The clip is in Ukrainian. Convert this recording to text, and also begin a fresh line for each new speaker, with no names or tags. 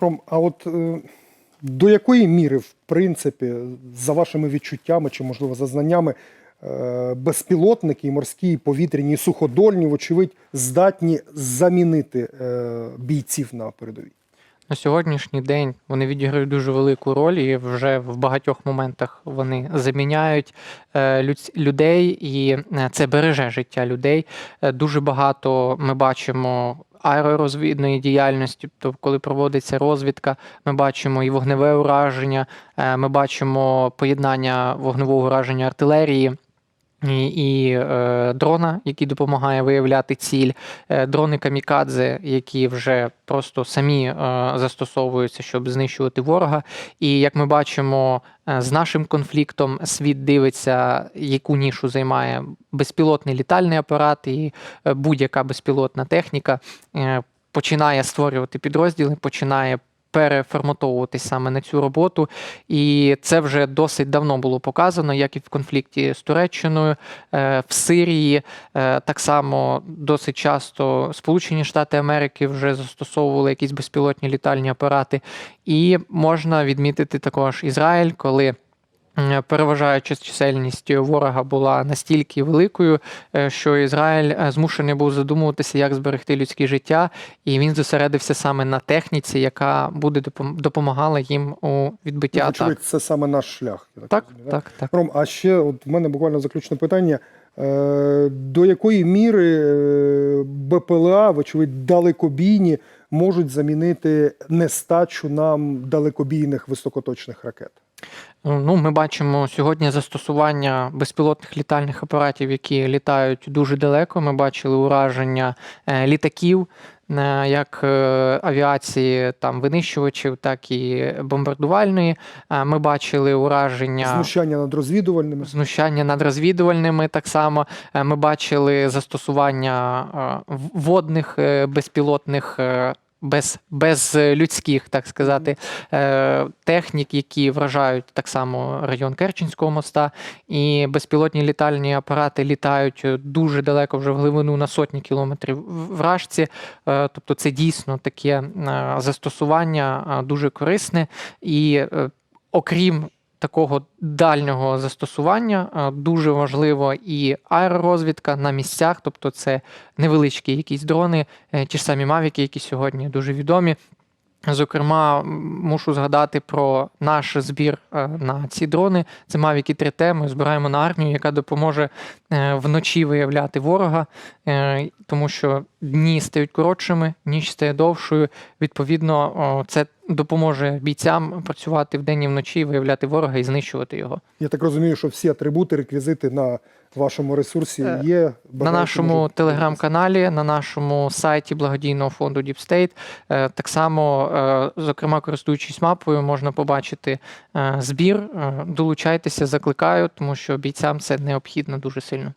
Ром, а от е, до якої міри, в принципі, за вашими відчуттями чи, можливо, за знаннями, е, безпілотники, і морські, і повітряні, і суходольні, вочевидь, здатні замінити е, бійців на передовій?
На сьогоднішній день вони відіграють дуже велику роль, і вже в багатьох моментах вони заміняють людей, і це береже життя людей. Дуже багато ми бачимо. Аеророзвідної діяльності, тобто, коли проводиться розвідка, ми бачимо і вогневе ураження, е, ми бачимо поєднання вогневого ураження артилерії і, е, дрона, який допомагає виявляти ціль, е, дрони камікадзе, які вже просто самі е, застосовуються, щоб знищувати ворога. І як ми бачимо, е, з нашим конфліктом світ дивиться, яку нішу займає безпілотний літальний апарат і е, будь-яка безпілотна техніка. е, Починає створювати підрозділи, починає переформатовуватись саме на цю роботу, і це вже досить давно було показано, як і в конфлікті з Туреччиною, е, в Сирії. Е, Так само досить часто Сполучені Штати Америки вже застосовували якісь безпілотні літальні апарати. І можна відмітити також Ізраїль, коли. М, з чисельність ворога була настільки великою, е, що Ізраїль е, змушений був задумуватися, як зберегти людське життя, і він зосередився саме на техніці, яка буде допом- допомагала їм у відбиття. атак.
Це саме наш шлях.
Так,
да?
так, так.
Ром, а ще от в мене буквально заключне питання. Е, До якої міри е, БПЛА, вочевидь, далекобійні можуть замінити нестачу нам далекобійних високоточних ракет?
Ну, ми бачимо сьогодні застосування безпілотних літальних апаратів, які літають дуже далеко. Ми бачили ураження е, літаків, як е, авіації там винищувачів, так і бомбардувальної. Е, Ми бачили ураження.
Знущання над розвідувальними?
Знущання над розвідувальними так само. Е, Ми бачили застосування е, водних е, безпілотних. Е, Без, без людських, так сказати, е, технік, які вражають так само район Керченського моста, і безпілотні літальні апарати літають е, дуже далеко вже в глибину на сотні кілометрів вражці. Е, Тобто це дійсно таке е, застосування е, дуже корисне. І е, окрім такого дальнього застосування е, дуже важливо і аеророзвідка на місцях, тобто це невеличкі якісь дрони, е, ті ж самі мавіки, які сьогодні дуже відомі. Зокрема, мушу згадати про наш збір е, на ці дрони. Це Mavic 3T. Ми збираємо на армію, яка допоможе вночі виявляти ворога, тому що дні стають коротшими, ніч стає довшою. Відповідно, це допоможе бійцям працювати вдень і вночі, виявляти ворога і знищувати його.
Я так розумію, що всі атрибути, реквізити на вашому ресурсі
Е,
є.
На нашому телеграм-каналі, на нашому сайті благодійного фонду Deep State, е, так само, е, зокрема, користуючись мапою, можна побачити збір. Долучайтеся, закликаю, тому що бійцям це необхідно дуже сильно.